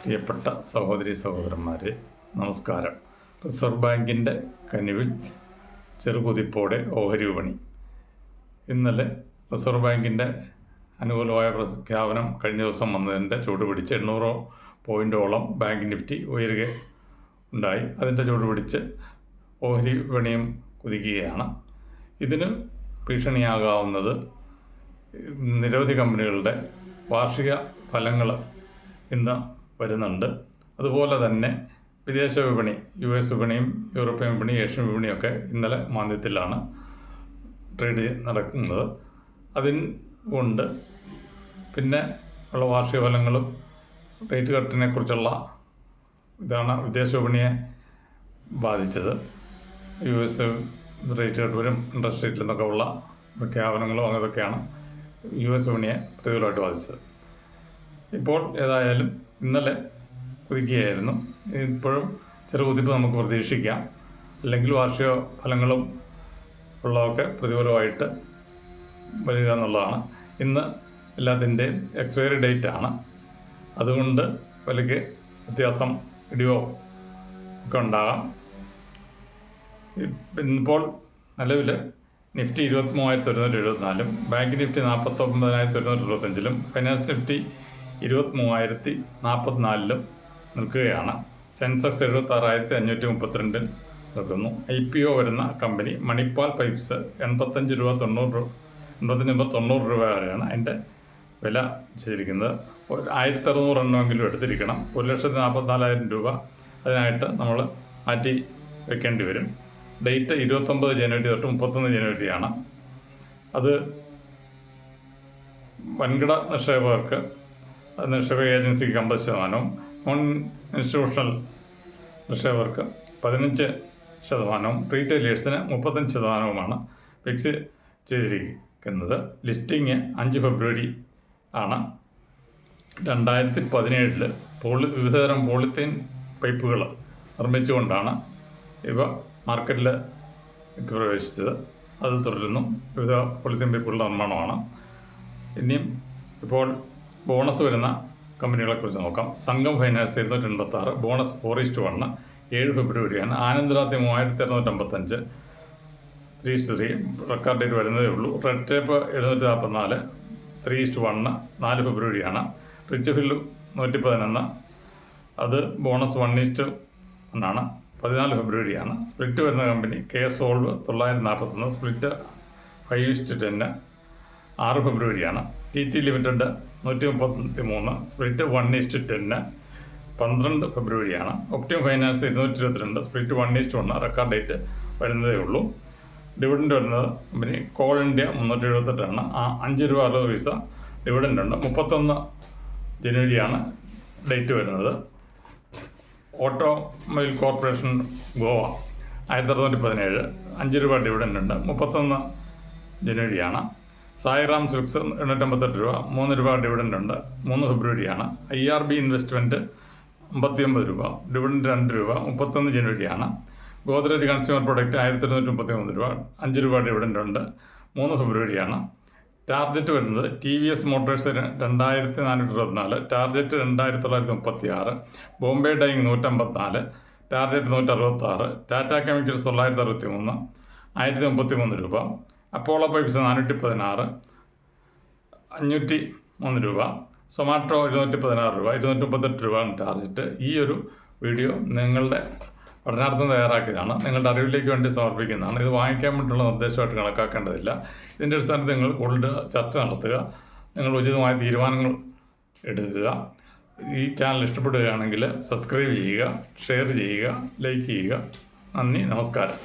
പ്രിയപ്പെട്ട സഹോദരി സഹോദരന്മാരെ നമസ്കാരം. റിസർവ് ബാങ്കിന്റെ കനിവിൽ ചെറുകുതിപ്പോടെ ഓഹരി വിപണി. ഇന്നലെ റിസർവ് ബാങ്കിന്റെ അനുകൂലമായ പ്രഖ്യാപനം കഴിഞ്ഞ ദിവസം വന്നതിന്റെ ചൂട് പിടിച്ച് എണ്ണൂറോ പോയിന്റോളം ബാങ്ക് നിഫ്റ്റി ഉയരുക ഉണ്ടായി. അതിന്റെ ചൂട് പിടിച്ച് ഓഹരി വിപണിയും കുതിക്കുകയാണ്. ഇതിന് ഭീഷണിയാകാവുന്നത് നിരവധി കമ്പനികളുടെ വാർഷിക ഫലങ്ങൾ ഇന്ന് വരുന്നുണ്ട്. അതുപോലെ തന്നെ വിദേശ വിപണി യു എസ് വിപണിയും യൂറോപ്യൻ വിപണി ഏഷ്യൻ വിപണിയൊക്കെ ഇന്നലെ മാന്ദ്യത്തിലാണ് ട്രേഡ് നടക്കുന്നത്. കൊണ്ട് പിന്നെ ഉള്ള വാർഷിക ഫലങ്ങളും റേറ്റ് കട്ടിനെ കുറിച്ചുള്ള ഇതാണ് വിദേശ വിപണിയെ ബാധിച്ചത്. യു എസ് റേറ്റ് കട്ട് വരും ഇൻട്രസ്റ്റ് റേറ്റിൽ നിന്നൊക്കെ ഉള്ള പ്രഖ്യാപനങ്ങളും അങ്ങനെയൊക്കെയാണ് യു എസ് വിപണിയെ പ്രതികൂലമായിട്ട് ബാധിച്ചത്. ഇപ്പോൾ ഏതായാലും ഇന്നലെ കുതിക്കുകയായിരുന്നു ഇപ്പോഴും ചെറു കുതിപ്പ് നമുക്ക് പ്രതീക്ഷിക്കാം. അല്ലെങ്കിൽ വാർഷിക ഫലങ്ങളും ഉള്ളതൊക്കെ പ്രതികൂലമായിട്ട് വരിക എന്നുള്ളതാണ്. ഇന്ന് എല്ലാത്തിന്റെയും എക്സ്പയറി ഡേറ്റ് ആണ്. അതുകൊണ്ട് വിലയ്ക്ക് വ്യത്യാസം ഇടിയോ ഒക്കെ ഉണ്ടാകാം. ഇപ്പോൾ നിലവിൽ നിഫ്റ്റി ഇരുപത്തി മൂവായിരത്തി ഒരുന്നൂറ്റി എഴുപത്തിനാലും ബാങ്ക് നിഫ്റ്റി നാൽപ്പത്തൊമ്പതിനായിരത്തി ഒരുന്നൂറ്റി എഴുപത്തഞ്ചിലും ഫൈനാൻസ് നിഫ്റ്റി ഇരുപത്തി മൂവായിരത്തി നാൽപ്പത്തിനാലിലും നിൽക്കുകയാണ്. സെൻസെക്സ് എഴുപത്തി ആറായിരത്തി അഞ്ഞൂറ്റി മുപ്പത്തിരണ്ടിൽ നിൽക്കുന്നു. ഐ പി ഒ വരുന്ന കമ്പനി മണിപ്പാൽ പൈപ്സ് എൺപത്തഞ്ച് രൂപ തൊണ്ണൂറ് രൂപ എൺപത്തഞ്ച് രൂപ തൊണ്ണൂറ് രൂപ വരെയാണ് അതിന്റെ വില ചെയ്തിരിക്കുന്നത് ആയിരത്തി അറുന്നൂറ് എണ്ണമെങ്കിലും എടുത്തിരിക്കണം. ഒരു ലക്ഷത്തി നാൽപ്പത്തിനാലായിരം രൂപ അതിനായിട്ട് നമ്മൾ മാറ്റി വെക്കേണ്ടി വരും. ഡേറ്റ് ഇരുപത്തൊമ്പത് ജനുവരി തൊട്ട് മുപ്പത്തൊന്ന് ജനുവരിയാണ്. അത് വൻകിട നിക്ഷേപകർക്ക് നിക്ഷേപക ഏജൻസിക്ക് അമ്പത് ശതമാനവും നോൺ ഇൻസ്റ്റിറ്റ്യൂഷണൽ നിക്ഷേപകർക്ക് പതിനഞ്ച് ശതമാനവും റീറ്റെയിലേഴ്സിന് മുപ്പത്തഞ്ച് ശതമാനവുമാണ് ഫിക്സ് ചെയ്തിരിക്കുന്നത്. ലിസ്റ്റിംഗ് അഞ്ച് ഫെബ്രുവരി ആണ്. രണ്ടായിരത്തി പതിനേഴിൽ പോളി വിവിധതരം പോളിത്തീൻ പൈപ്പുകൾ നിർമ്മിച്ചുകൊണ്ടാണ് ഇവ മാർക്കറ്റിൽ പ്രവേശിച്ചത്. അത് തുടരുന്നു. വിവിധ പോളിത്തീൻ പൈപ്പുകളുടെ നിർമ്മാണമാണ്. ഇനിയും ഇപ്പോൾ ബോണസ് വരുന്ന കമ്പനികളെക്കുറിച്ച് നോക്കാം. സംഘം ഫൈനാൻസ് ഇരുന്നൂറ്റി എൺപത്തി ആറ് ബോണസ് ഫോർ ഇസ്റ്റ് വണ്ണ് ഏഴ് ഫെബ്രുവരിയാണ്. ആനന്ദരാത്തി മൂവായിരത്തി അറുന്നൂറ്റമ്പത്തഞ്ച് three is to three record date വരുന്നതേ ഉള്ളൂ. റെഡ് ടേപ്പ് എഴുന്നൂറ്റി നാൽപ്പത്തിനാല് ത്രീ ഇസ്റ്റ് വണ്ണ് നാല് ഫെബ്രുവരിയാണ്. റിച്ച് ഫില്ല് നൂറ്റി പതിനൊന്ന് അത് ബോണസ് വൺ ഈസ്റ്റ് ഒന്നാണ് പതിനാല് ഫെബ്രുവരിയാണ്. സ്പ്ലിറ്റ് വരുന്ന കമ്പനി കെ സോൾവ് തൊള്ളായിരത്തി നാൽപ്പത്തൊന്ന് സ്പ്ലിറ്റ് ഫൈവ് ഇസ്റ്റ് ടെന്ന് ആറ് ഫെബ്രുവരിയാണ്. ടി ടി ലിമിറ്റഡ് നൂറ്റി മുപ്പത്തി മൂന്ന് സ്പ്ലിറ്റ് വൺ ഈസ്റ്റ് ടെന്ന് പന്ത്രണ്ട് ഫെബ്രുവരിയാണ്. ഒപ്റ്റിം ഫൈനാൻസ് ഇരുന്നൂറ്റി ഇരുപത്തിരണ്ട് split one is to one record date വരുന്നതേ ഉള്ളൂ. ഡിവിഡൻഡ് വരുന്നത് കമ്പനി കോൾ ഇന്ത്യ മുന്നൂറ്റി എഴുപത്തെട്ടാണ് ആ അഞ്ച് രൂപ അറുപത് പൈസ ഡിവിഡൻഡ് ഉണ്ട്. മുപ്പത്തൊന്ന് ജനുവരിയാണ് ഡേറ്റ് വരുന്നത്. ഓട്ടോമൊബൈൽ കോർപ്പറേഷൻ ഗോവ ആയിരത്തി അറുന്നൂറ്റി പതിനേഴ് അഞ്ച് രൂപ ഡിവിഡൻഡ് ഉണ്ട്. മുപ്പത്തൊന്ന് ജനുവരിയാണ്. സായിറാം സിൽക്സ് എണ്ണൂറ്റമ്പത്തെട്ട് രൂപ. മൂന്ന് രൂപ ഡിവിഡന്റ് ഉണ്ട്. മൂന്ന് ഫെബ്രുവരിയാണ്. ഐ ആർ ബി ഇൻവെസ്റ്റ്മെന്റ് അമ്പത്തിയൊമ്പത് രൂപ. ഡിവിഡന്റ് രണ്ട് രൂപ. മുപ്പത്തൊന്ന് ജനുവരിയാണ്. ഗോദ്രേജ് കൺസ്യൂമർ പ്രൊഡക്റ്റ് ആയിരത്തി ഇരുന്നൂറ്റി മുപ്പത്തി മൂന്ന് രൂപ. അഞ്ച് രൂപ ഡിവിഡന്റ് ഉണ്ട്. മൂന്ന് ഫെബ്രുവരിയാണ്. ടാർജറ്റ് വരുന്നത് ടി വി എസ് മോട്ടോഴ്സ് രണ്ടായിരത്തി നാനൂറ്റി ഇരുപത്തിനാല് ടാർജറ്റ് രണ്ടായിരത്തി തൊള്ളായിരത്തി മുപ്പത്തി ആറ് ബോംബെ ഡൈങ് നൂറ്റമ്പത്തിനാല്. ടാർജറ്റ് നൂറ്റി അറുപത്തി ടാറ്റ കെമിക്കൽസ് തൊള്ളായിരത്തി അറുപത്തി മൂന്ന് ആയിരത്തി മുപ്പത്തി മൂന്ന് രൂപ. അപ്പോളോ പൈപ്സ് നാനൂറ്റി പതിനാറ് അഞ്ഞൂറ്റി മൂന്ന് രൂപ സൊമാറ്റോ ഇരുന്നൂറ്റി പതിനാറ് രൂപ ഇരുന്നൂറ്റി മുപ്പത്തെട്ട് രൂപയാണ് ടാർജറ്റ് ഈ ഒരു വീഡിയോ നിങ്ങളുടെ പഠനാർത്ഥം തയ്യാറാക്കിയതാണ്. നിങ്ങളുടെ അറിവിലേക്ക് വേണ്ടി സമർപ്പിക്കുന്നതാണ്. ഇത് വാങ്ങിക്കാൻ വേണ്ടിയുള്ള നിർദ്ദേശമായിട്ട് കണക്കാക്കേണ്ടതില്ല. ഇതിന്റെ അടിസ്ഥാനത്തിൽ നിങ്ങൾ കൂടുതൽ ചർച്ച നടത്തുക. നിങ്ങൾ ഉചിതമായ തീരുമാനങ്ങൾ എടുക്കുക. ഈ ചാനൽ ഇഷ്ടപ്പെടുകയാണെങ്കിൽ സബ്സ്ക്രൈബ് ചെയ്യുക ഷെയർ ചെയ്യുക ലൈക്ക് ചെയ്യുക. നന്ദി നമസ്കാരം.